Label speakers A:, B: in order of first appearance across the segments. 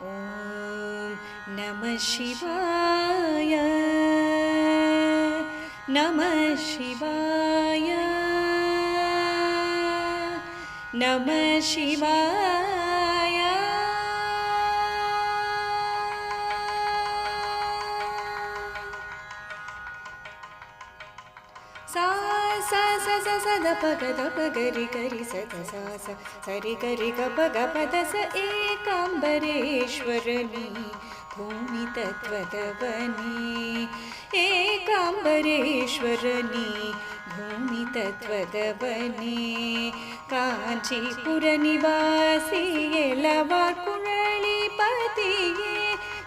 A: ॐ नमः शिवाय। नमः शिवाय। नमः शिवाय। सा ेश्वरनी भूमि तत्त्वगवनी काञ्चीपुरनिवासी लवा कुरळिपति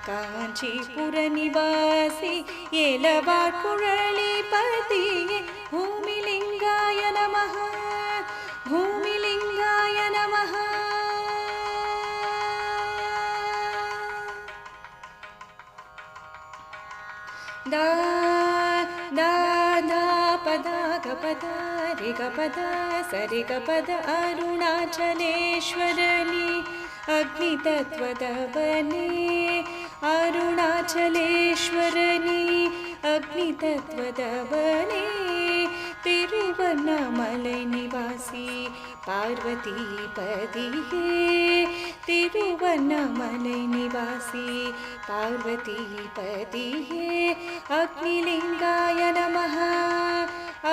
A: काञ्चीपुरनिवासी लवा कुरळिपतिः दा दा पदा गपदा रि गपदा सरि गपद अरुणाचलेश्वरनि अरुणाचलेश्वरी अरुणाचलेश्वरनि वने ेव वनमलैनिवासी हे त्रिवे निवासी हे अग्निलिङ्गाय नमः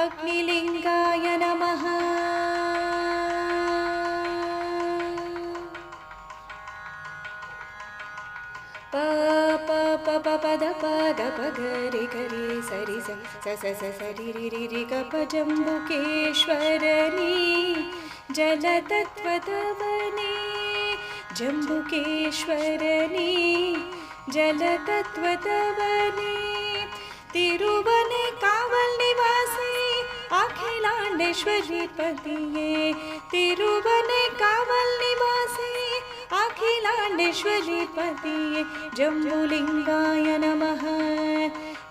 A: अग्निलिङ्गाय नमः प प प प पपपपद प प गरि गरि सरि स स स सरि रि रि रि, गप जम्बुकेश्वरनि जलतत्त्वतवने जम्बुकेश्वरनि जलतत्त्वतवने तिरुवने निवासी अखिलांडेश्वरी अखिलाण्डेश्वरीपतिये तिरुवने कावल निवासी अखिलाण्डेश्वरीपतिये जम्बुलिङ्गाय नमः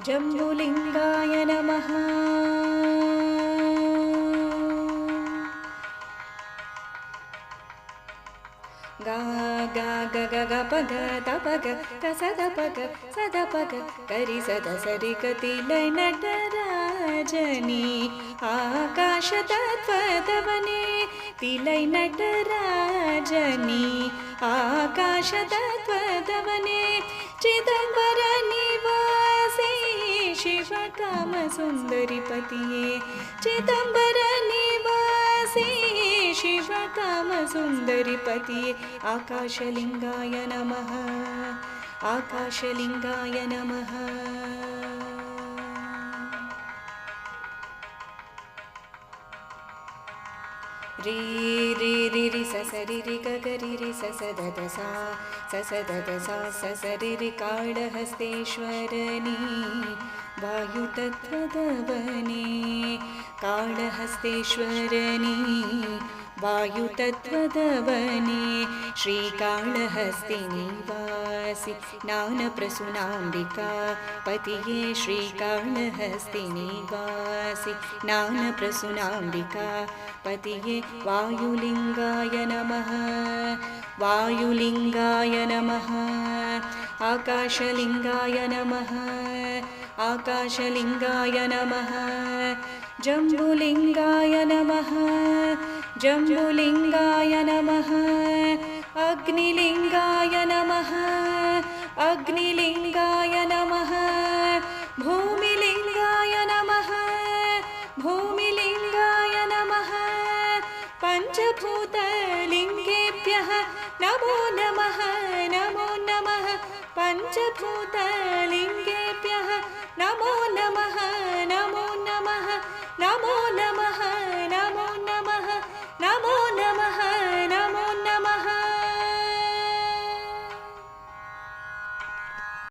A: जम्बुलिङ्गाय नमः। गा गा, ग ग ग क ग त प, ग ग स द प, ग, स द प, ग, करि, स द स आकाश तत्त्वदवने तिलै नटराजनी आकाशतत्त्वदवने चिदम्बरनिवासे शिवकामसुन्दरिपतिये सुंदरी शिवकामसुन्दरिपतिये आकाशलिंगाय नमः आकाशलिंगाय नमः। ्रीरिरिरि सस ददसा ससदतसा ससदतसा ससरिरि काळहस्तेश्वरनी वायुतत्त्वदवने काळहस्तेश्वरनि वायुतत्त्वदवने श्रीकाण्हस्तिनिवासि नानप्रसूनाम्बिका पतिये श्रीकाणहस्तिनिवासि नानप्रसूनाम्बिका पतिये वायुलिङ्गाय नमः वायुलिङ्गाय नमः आकाशलिङ्गाय नमः आकाशलिङ्गाय नमः जम्बुलिङ्गाय नमः जम्बुलिङ्गाय नमः। अग्निलिंगा नमः। अग्निलिङ्गाय नमः। भूमिलिंगाय नमः। भूमिलिंगाय नमः। पञ्चभूतलिङ्गेभ्यः नमो नमः। नमो नमः। पञ्चभूतलिङ्गेभ्यः नमो नमः। नमो नमः। नमो नमः।